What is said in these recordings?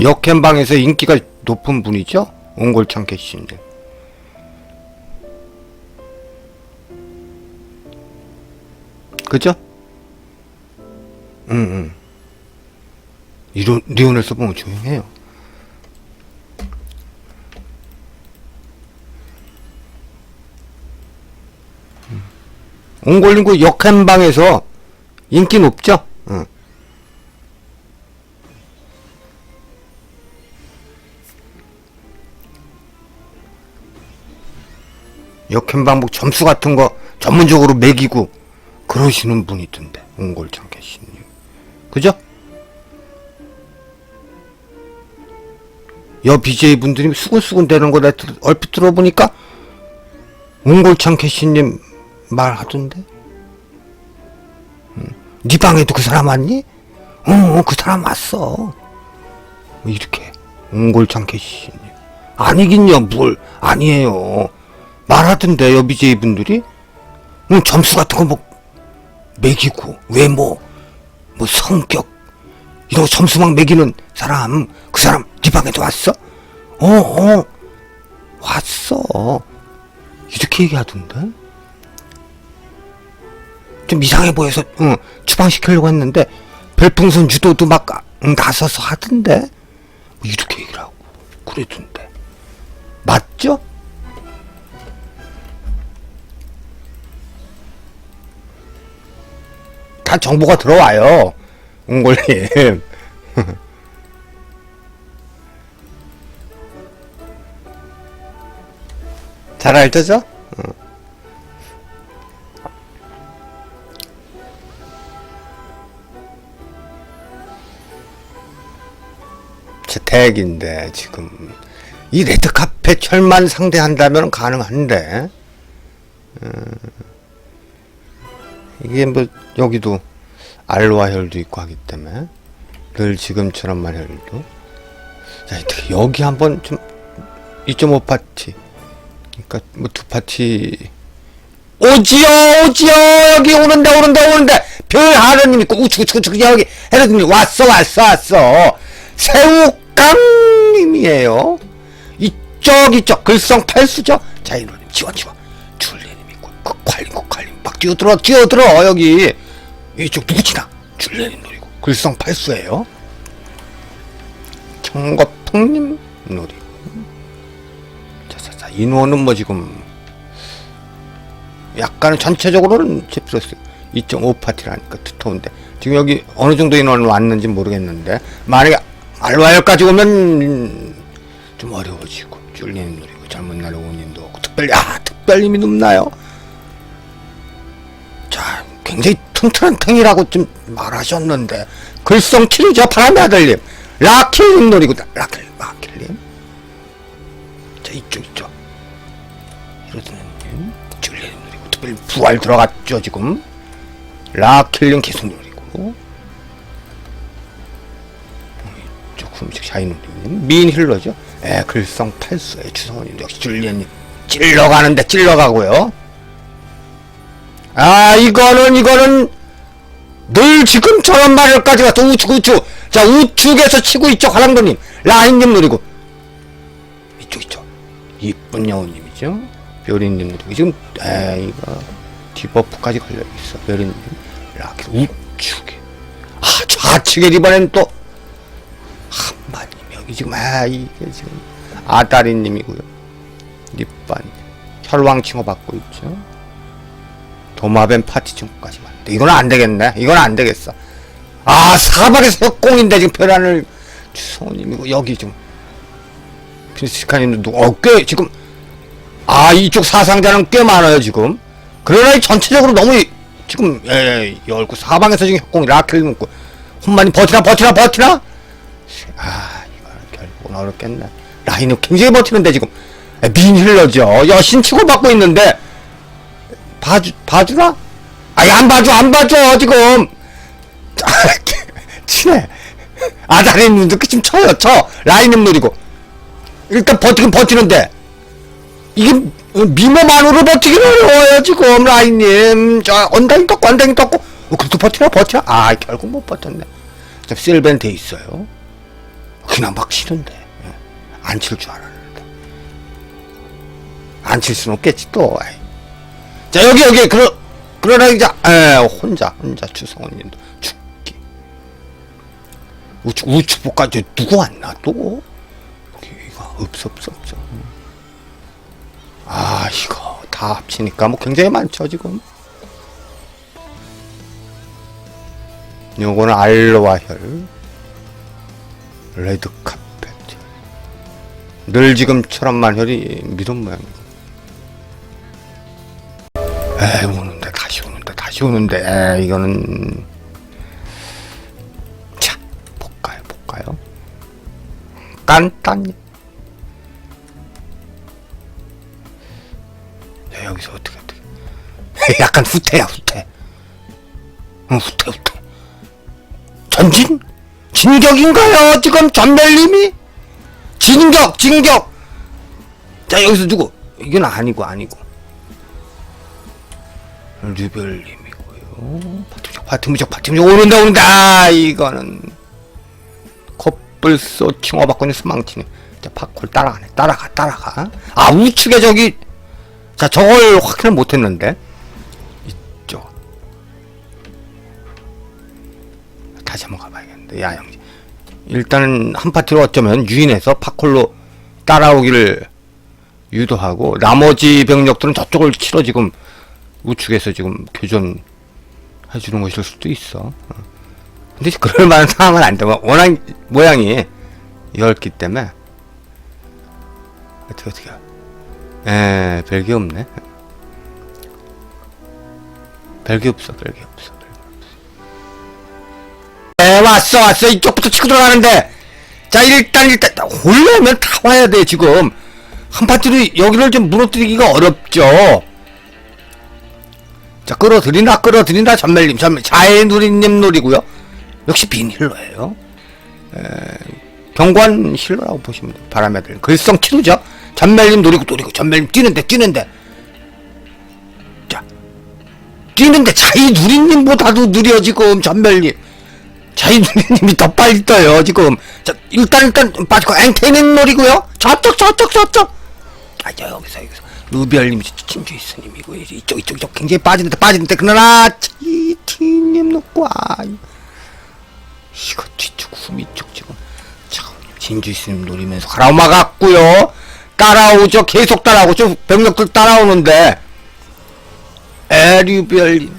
역캠방에서 인기가 높은 분이죠? 옹골창 캐시님. 그죠? 응, 응. 이런, 리온에서 보면 조용해요. 음. 옹골링구 역캠방에서 인기 높죠? 역행방복 점수 같은 거 전문적으로 매기고 그러시는 분이 있던데 옹골창 캐시님 그죠? 여 BJ 분들이 수근수근 대는 거 내가 들- 얼핏 들어보니까 옹골창 캐시님 말하던데 응. 네 방에도 그 사람 왔니? 어, 어, 그 사람 왔어 뭐 이렇게 옹골창 캐시님 아니긴요 뭘 아니에요 말하던데 요 BJ 분들이? 응, 점수 같은 거 뭐 매기고 외모 뭐 성격 이런 거 점수 막 매기는 사람 그 사람 네 방에도 왔어? 어 어. 왔어. 이렇게 얘기하던데? 좀 이상해 보여서 응, 추방시키려고 했는데 별풍선 유도도 막 응, 나서서 하던데? 뭐 이렇게 얘기를 하고 그랬던데. 맞죠? 다 정보가 들어와요. 옹골님. 잘 알죠? 어. 재택인데 지금 이 레드카펫 철만 상대한다면 가능한데 이게 뭐 여기도 알로아 혈도 있고 하기 때문에 늘 지금처럼만 혈도. 자 이렇게 여기 한번 좀 2.5 파티. 그러니까 뭐 두 파티. 오지요 오지요. 여기 오는데 오는데 오는데. 별 하느님 있고 우측 우측 우측 여기 헤르님 왔어 왔어 왔어. 새우깡님이에요. 이쪽 이쪽. 글성 팔수죠? 자 이놈님 지워 지워. 줄리님 있고 그막 뛰어들어 뛰어들어 여기. 이쪽 누구지나? 줄리님 노리고. 글성 팔수예요. 청거통님 노리고. 자자자 인원은 뭐 지금 약간은 전체적으로는 집었어요 2.5 파티라니까 두터운데. 지금 여기 어느 정도 인원 왔는지 모르겠는데 만약에 알와열까지 오면 좀 어려워지고 쫄리는 노리고 잘못 날오님도 없고 특별히 아 특별님이 높나요? 자 굉장히 튼튼한 탱이라고 좀 말하셨는데 글썽 치르죠 바람의 아들님. 라킬님 노리고 라킬 라킬님. 자 이쪽 이쪽. 이러드는 줄리님 노리고 특별히 부활 들어갔죠 지금. 라킬님 계속 노리고. 조금 샤이노님 미인 힐러죠? 에 글썽 팔수의 주성원님 역시 줄리님 찔러가는데 찔러가고요 아 이거는 이거는 늘 지금처럼 말을까지 가서 우측 우측. 자 우측에서 치고 있죠 화랑도님 라인님 노리고. 이쪽 이쪽. 이쁜 여우님이죠? 별이님 노리고 지금 에이가 디버프까지 걸려있어. 별이님. 이렇게 우측에. 아 좌측에 이번엔 또 한마님. 여기 지금 아 이게 지금 아다리님이고요. 립반 혈왕 칭호 받고 있죠 도마뱀 파티 친구까지 왔는데 이건 안 되겠네. 이건 안 되겠어. 아 사방에서 협공인데 지금 벼란을 주성호님이고 여기 지금 피스카님도 어꽤 지금 아 이쪽 사상자는 꽤 많아요 지금. 그러나 이 전체적으로 너무 이- 지금 예, 열고 사방에서 지금 협공이 라켈 먹고 혼만이 버티나 버티나 버티나 아 이거는 결국은 어렵겠네. 라인은 굉장히 버티는데 지금 에, 민 힐러죠. 여신 치고 받고 있는데 봐주 봐주나? 아니 안 봐줘 안 봐줘 지금. 친해. 아다리는 이렇게 좀 쳐요 쳐. 라인은 노리고. 일단 버티긴 버티는데. 이게 미모만으로 버티긴 어려워요 지금 라인님. 저 언당이 떴고 언당이 떴고. 어, 그래도 버티나 버텨? 아 결국 못 버텼네. 자 실벤 돼 있어요. 그냥 막 치는데. 예. 안칠 줄 알았는데. 안 칠 수는 없겠지 또. 자 여기 여기 그러 그러나 이제 에 혼자 혼자 추성훈님도 죽기. 우측 우측 복까지 누구 왔나 또? 여기가 없어 없어 없어. 아 이거 다 합치니까 뭐 굉장히 많죠 지금. 요거는 알로와 혈. 레드 카펫. 늘 지금처럼만 혈이 믿음 모양이고 에이 오는데 다시 오는데 다시 오는데. 에이, 이거는. 자 볼까요 볼까요? 깐딴. 야, 여기서 어떻게 어떻게. 약간 후퇴야 후퇴. 응 후퇴 후퇴. 전진? 진격인가요 지금 전멸님이? 진격 진격! 자 여기서 누구? 이건 아니고 아니고 류별님이고요. 파티무적 파티무적 오는다 오는다! 아, 이거는 컵불소 칭호받고 있는 스망치네. 자 팝콜 따라가네 따라가 따라가. 아 우측에 저기 자 저걸 확인을 못했는데. 이쪽. 다시 한번 가봐야겠는데. 야 형제 일단은 한 파티로 어쩌면 유인해서 파콜로 따라오기를 유도하고 나머지 병력들은 저쪽을 치러 지금 우측에서 지금 교전 해주는 것일 수도 있어. 어. 근데 그럴 만한 상황은 안 돼. 워낙 모양이 넓기 때문에 어떻게 어떻게 에 별게 없네. 별게 없어. 별게 없어. 에 왔어 왔어 이쪽부터 치고 들어가는데 자 일단 일단 올려면 다 와야 돼 지금 한 파티로 여기를 좀 무너뜨리기가 어렵죠. 자 끌어들이나 끌어들이나 전멸님 전멸 자의 누리님 놀이고요. 역시 빈 힐러예요. 에, 경관 힐러라고 보시면 돼요. 바람에 들 글성 치루죠? 전멸님 노리고 노리고 전멸님 뛰는데 뛰는데. 자 뛰는데 자의 누리님보다도 느려 지금 전멸님. 자의 누리님이 더 빨리 떠요 지금. 자 일단 일단 빠지고 앵테님 놀이고요. 저쪽 저쪽 저쪽 아저 여기서 여기서. 루비알님 진주 스님이고 이쪽 이쪽 이쪽 굉장히 빠지는데 빠지는데 그러나 티티님 놓고 아 이거 뒤쪽 후미 쪽 지금. 참 진주 스님 노리면서 가라오마 같고요. 따라오죠. 계속 따라오죠 병력들 따라오는데. 에류별님.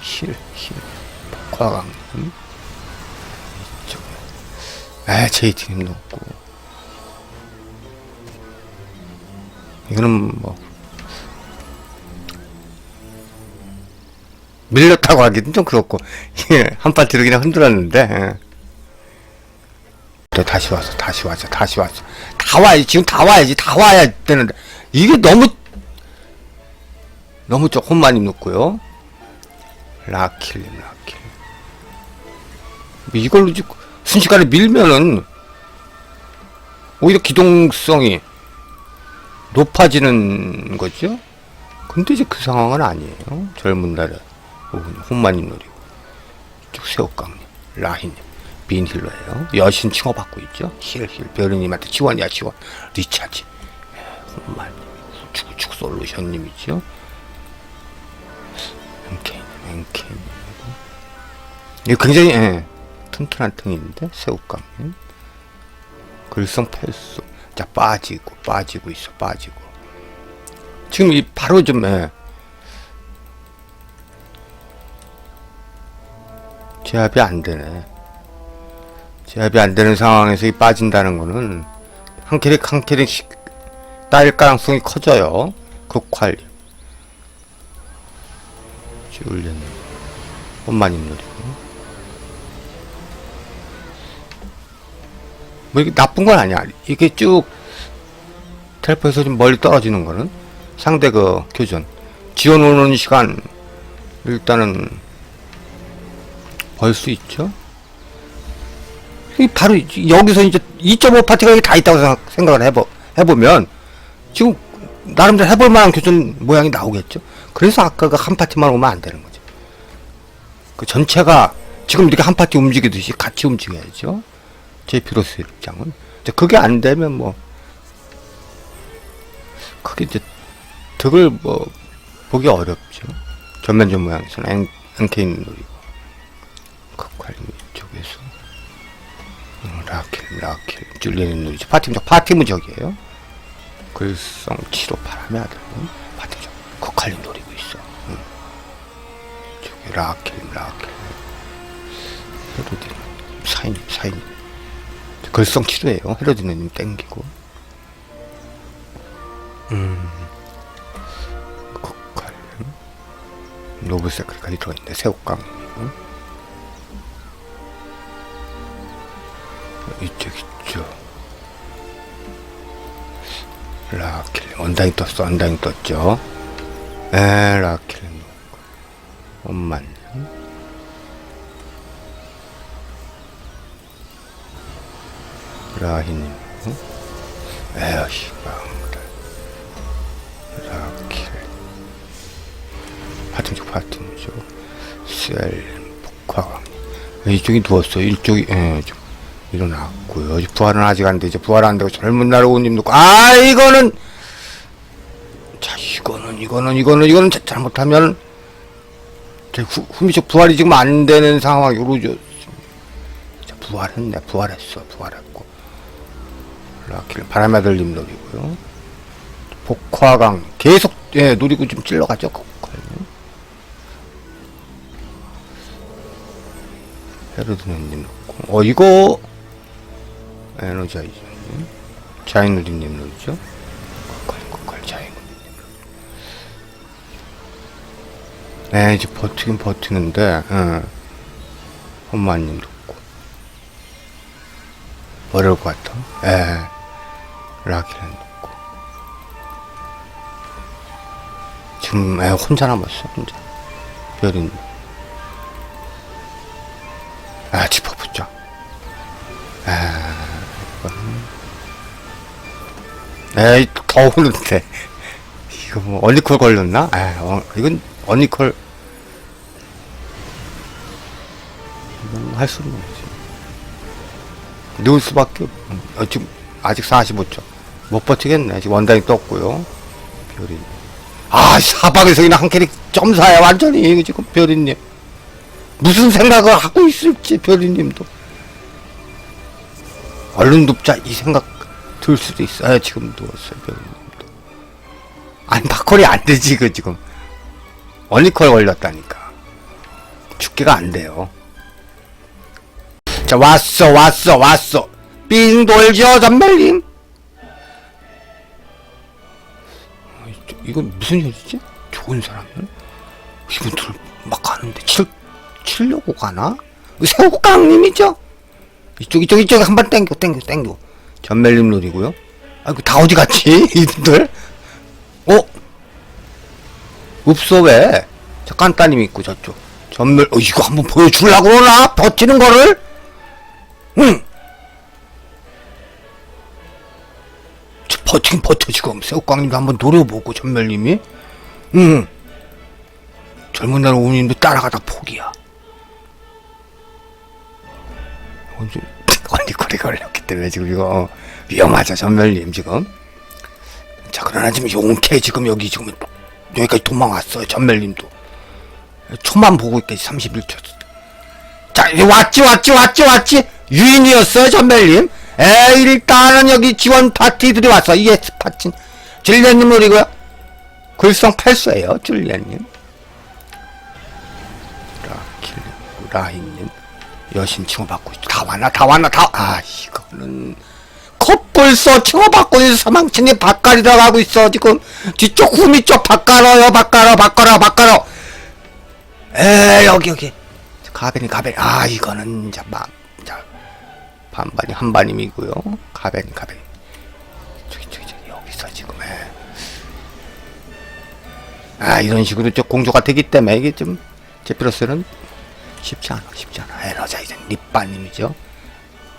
힐힐. 과강님 이쪽 에 제이티님 놓고 이거는 뭐 밀렸다고 하기는 좀 그렇고 예, 한 파티로 그냥 흔들었는데 예. 또 다시 와서 다시 와서 다시 와서 다 와야지 지금 다 와야지 다 와야 되는데. 이게 너무 너무 조금 많이 넣고요. 라킬님 라킬. 이걸로 지금 순식간에 밀면은 오히려 기동성이 높아지는 거죠. 근데 이제 그 상황은 아니에요. 젊은 날에 혼마님 노리고 이쪽 새우깡님, 라희님, 빈힐러예요. 여신 칭호받고 있죠. 힐힐 별이님한테 지원이야 지원. 리차지, 예, 혼마님, 우측우측 솔루션님이죠. MK님, MK님. 이거 굉장히 예, 튼튼한 등인데 새우깡님. 글성 필수. 자 빠지고 빠지고 있어 빠지고. 지금 이 바로 좀 예. 제압이 안 되네. 제압이 안 되는 상황에서 이 빠진다는 거는 한 캐릭 한 캐릭씩 따일 가능성이 커져요. 극활 지울렸네. 엄마님 노리고 뭐 이게 나쁜 건 아니야. 이게 쭉 텔포에서 좀 멀리 떨어지는 거는 상대 그 교전 지원 오는 시간 일단은 벌 수 있죠. 이 바로 여기서 이제 2.5 파티가 다 있다고 생각, 생각을 해보 해보면 지금 나름대로 해볼 만한 교전 모양이 나오겠죠. 그래서 아까 그한 파티만 오면 안 되는 거죠. 그 전체가 지금 이렇게 한 파티 움직이듯이 같이 움직여야죠. 제 피로스 입장은. 이제 그게 안 되면 뭐, 그게 이제 득을 뭐, 보기 어렵죠. 전면전 모양에서는 앵, 앵케인 노리고. 극활 쪽에서. 어, 라켈, 라켈, 줄리는 노리죠. 파티 무적, 파티 무적이에요. 글성 7호 바람의 아들은 파티 무적, 극활린 노리고 있어. 응. 저기 라켈. 헤로딘, 사인, 사인. 글성 7호예요. 헤로딘은 땡기고. 음. 극활. 노브 세크리까지 들어있네. 새우깡이고. 이쪽 있죠. 라켈 언다잉 떴어. 언다잉 떴죠. 에 라켈 엄만 라히님 에어시 방들 라켈 파트쪽 파트죠. 셀 복화강 이쪽이 누웠어요. 이쪽이 예, 좀 일어났고요. 부활은 아직 안 되죠. 부활 안 되고 젊은 놓고 아 이거는 자 이거는 이거는 이거는 이거는 자- 잘못하면 후미적 부활이 지금 안 되는 상황 요러죠. 자 부활했네. 부활했어. 부활했고 라킬 바람의 아들님 노리고요. 복화강 계속 예 노리고 좀 찔러가죠. 헤르드님 놓고. 어 이거 에너자이저 자이누리님 노리죠. 네 이제 버티긴 버티는데 예. 험마님 놓고. 어려울 것 같아. 예 라키는 놓고. 지금 예, 혼자 남았어 혼자. 별인 아 짚어붙죠 에이 더 오는데. 이거 뭐 언니콜 걸렸나? 아 어, 이건 언니콜. 이건 할 수는 없지. 누울 수밖에 없 어, 지금 아직 45초 못 버티겠네 지금 원단이 떴고요 별이 아 사방에서 그냥 한 캐릭 점사야 완전히 지금 별이님 무슨 생각을 하고 있을지 별이님도 얼른 눕자 이 생각 들 수도 있어요. 지금 누웠어요. 병님도. 아니 바콜이 안 되지 이거 지금. 언니콜 걸렸다니까. 죽기가 안 돼요. 자 왔어 왔어 왔어. 삥 돌죠 전멜님. 이건 무슨 일이지? 좋은 사람을? 이분 들 막 가는데 칠 치려고 가나? 새우깡님이죠? 이쪽 이쪽 이쪽 한 번 땡겨 땡겨 땡겨 전멜님 노리고요 아이고 다 어디 갔지 이분들 어 없어 왜 잠깐 따님 있고 저쪽 전멜 어 이거 한번 보여주려고 그러나 버티는 거를 저 버티긴 버텨 지금 새우깡님도 한번 노려보고 전멜님이. 응. 젊은 날 오님도 따라가다 포기야. 언제 언니 거리 걸렸기 때문에 지금 이거 어, 위험하죠 전멸님 지금. 자 그러나 지금 용케 지금 여기 지금 여기까지 도망왔어요 전멸님도. 초만 보고 있겠지 31초. 자 왔지 왔지 왔지 왔지. 유인이었어요 전멸님 에 일단은 여기 지원 파티들이 왔어 ES 파티 줄리안님 노리고요 글성 8수예요 줄리안님 라킬 라인님 여신 칭호받고 있다. 다 왔나? 다 왔나? 다, 아, 이거는. 컵불서 칭호받고 있어. 사망친이 바깥이 들어가고 있어. 지금 뒤쪽 후미 쪽 바깥어요. 바깥어, 바깥어, 바깥어. 에, 여기, 여기. 가베니, 가베니. 아, 이거는, 자, 반반이 한반임이고요. 가베니, 가베니. 저기, 저기, 저기, 여기서 지금, 에. 아, 이런 식으로 저 공조가 되기 때문에 이게 좀, 제피러스는 쉽지 않아, 쉽지 않아. 에너자이전 립바님이죠.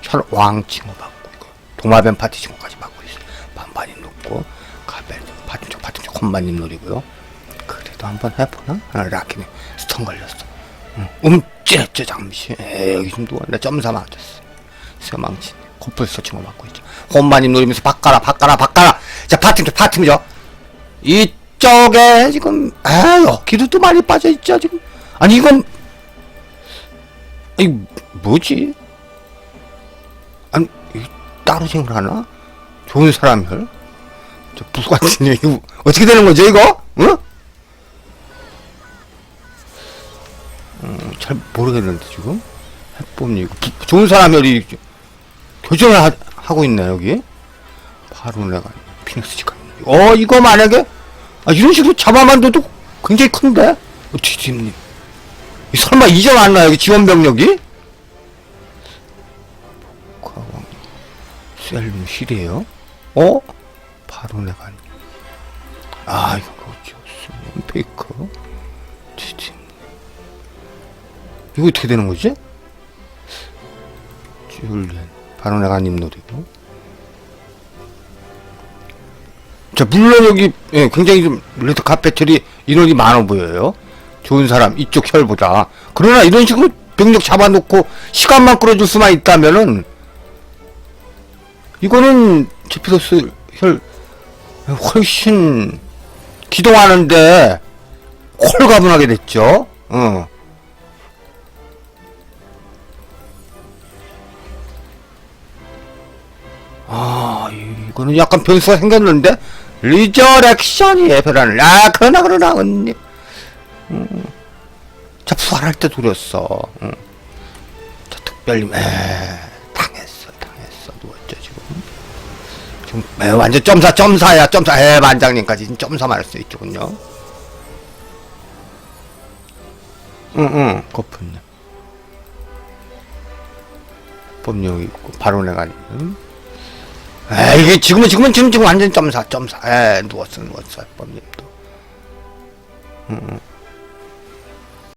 혈 왕 칭호 받고 있고, 도마뱀 파티 칭호까지 받고 있어요. 반반이 높고, 가벨, 파티쪽, 파티쪽, 콤바님 노리고요. 그래도 한번 해보나? 아, 라키네 스턴 걸렸어. 응. 음, 찌릿죠 잠시 에이, 여기 좀 누웠네 점사 맞았어 쇠망치 코뿔 서칭을 맞고 있죠. 혼마님 노리면서 바꿔라 바꿔라 바꿔라. 자 파팀죠 파팀이죠 이쪽에 지금 아 여기도 또 많이 빠져 있죠 지금. 아니 이건 이 뭐지? 아니 이 따로 생을 하나? 좋은 사람을? 저 부수 같은 애 이거 어떻게 되는 거죠 이거? 응? 음, 잘 모르겠는데 지금? 부- 좋은 사람이 교정을 하, 하고 있네 여기. 바로 내가 피닉스 직관 어 이거 만약에? 아 이런 식으로 잡아만 둬도 굉장히 큰데? 어떻게 지금 이 설마 이전 안나 여기 지원 병력이 과왕 셀륨 실이에요? 어? 바로 내가. 아 이거 스님 페이커? 지금 이거 어떻게 되는 거지? 줄리안 바로 내가 님 노리고. 자 물론 여기 예, 굉장히 좀 레드 카페트리 인원이 많아 보여요. 좋은 사람 이쪽 혈보다 그러나 이런 식으로 병력 잡아놓고 시간만 끌어줄 수만 있다면은 이거는 제피더스 혈 훨씬 기동하는데 홀가분하게 됐죠. 어. 아, 이거는 약간 변수가 생겼는데? 리저렉션이에요, 변화를. 아, 그러나, 그러나, 언니. 음. 자, 부활할 때 노렸어. 음. 자, 특별님, 에, 당했어, 당했어. 누웠죠, 지금. 지금, 에, 완전 점사, 점사야, 점사. 에, 만장님까지 지금 점사 말할 수 있더군요. 응, 응, 거품님. 법령이 있고, 바로 내가, 음. 에 이게 지금은 지금은 지금 지금 완전 점사 점사. 에 누웠어 누웠어 법님도. 음,